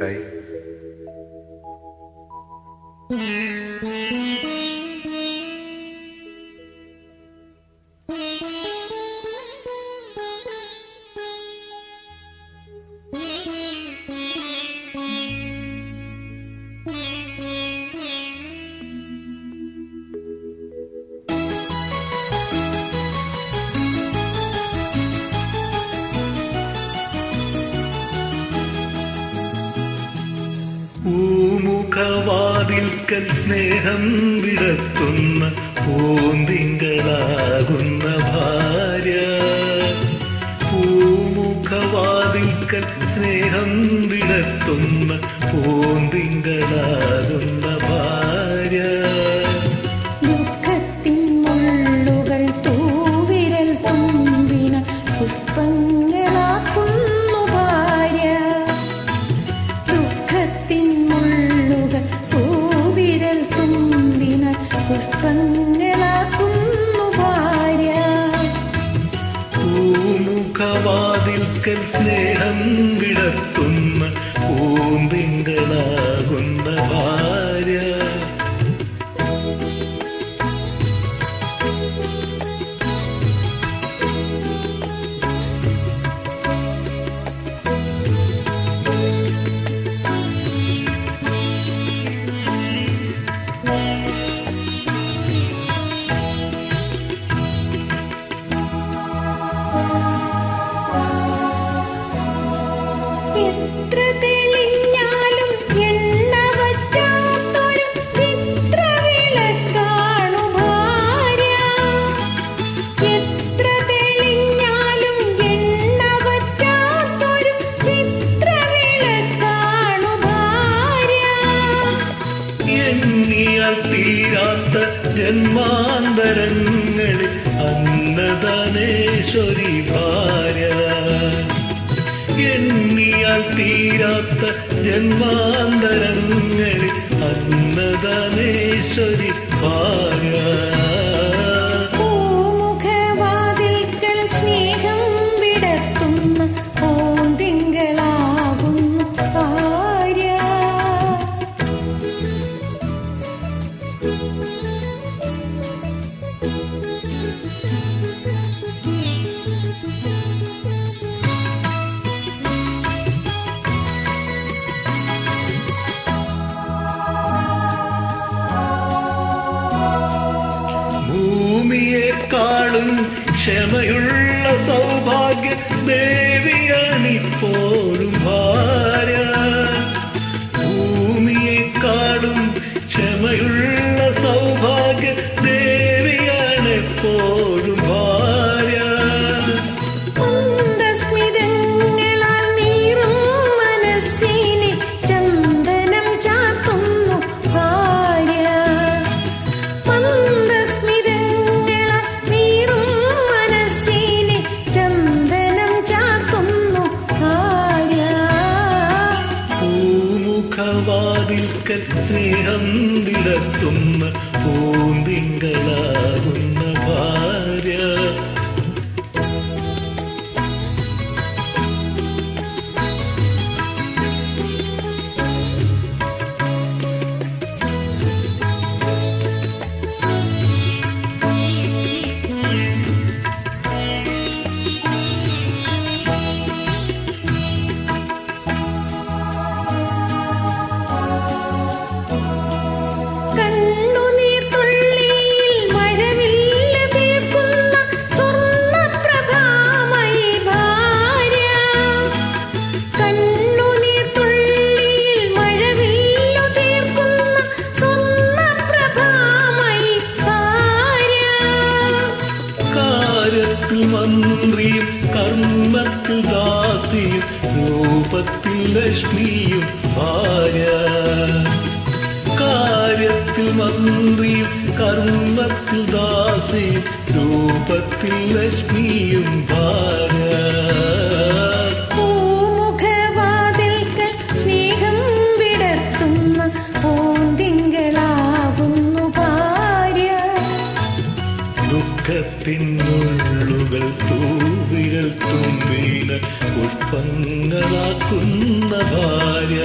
哎。嗯 പൂമുഖവാതിൽക്കൽ സ്നേഹം വിടത്തുന്ന പൂന്തിങ്കളാകുന്ന ഭാര്യ. പൂമുഖവാതിൽക്കൽ സ്നേഹം വിടത്തുന്ന പൂന്തിങ്കളാകുന്ന പൂമുഖവാതിൽക്കൽ സ്നേഹം വിടത്തുന്ന ജന്മാന്തരങ്ങളിൽ അന്നദാനേശ്വരി ഭാര്യ. എണ്ണിയാൽ തീരാത്ത ജന്മാന്തരങ്ങളിൽ അന്നദാനേശ്വരി ഭാര്യ. ക്ഷമയുള്ള സൗഭാഗ്യ ദേവിയാണിപ്പോഴും സ്നേഹം വിടത്തുന്ന പൂന്തിങ്കളാകുന്ന മന്ത്രിയും കർമ്മത്തിൽ ദാസിയും രൂപത്തിൽ ലക്ഷ്മിയും ഭാര്യ. കാര്യത്തിൽ മന്ത്രിയും കർമ്മത്തിൽ ദാസിയും രൂപത്തിൽ ലക്ഷ്മിയും ഭാര്യ. പൂമുഖവാതിൽക്കൽ വിരൽ തുമ്പിന പുഷ്പങ്ങളാക്കുന്ന ഭാര്യ.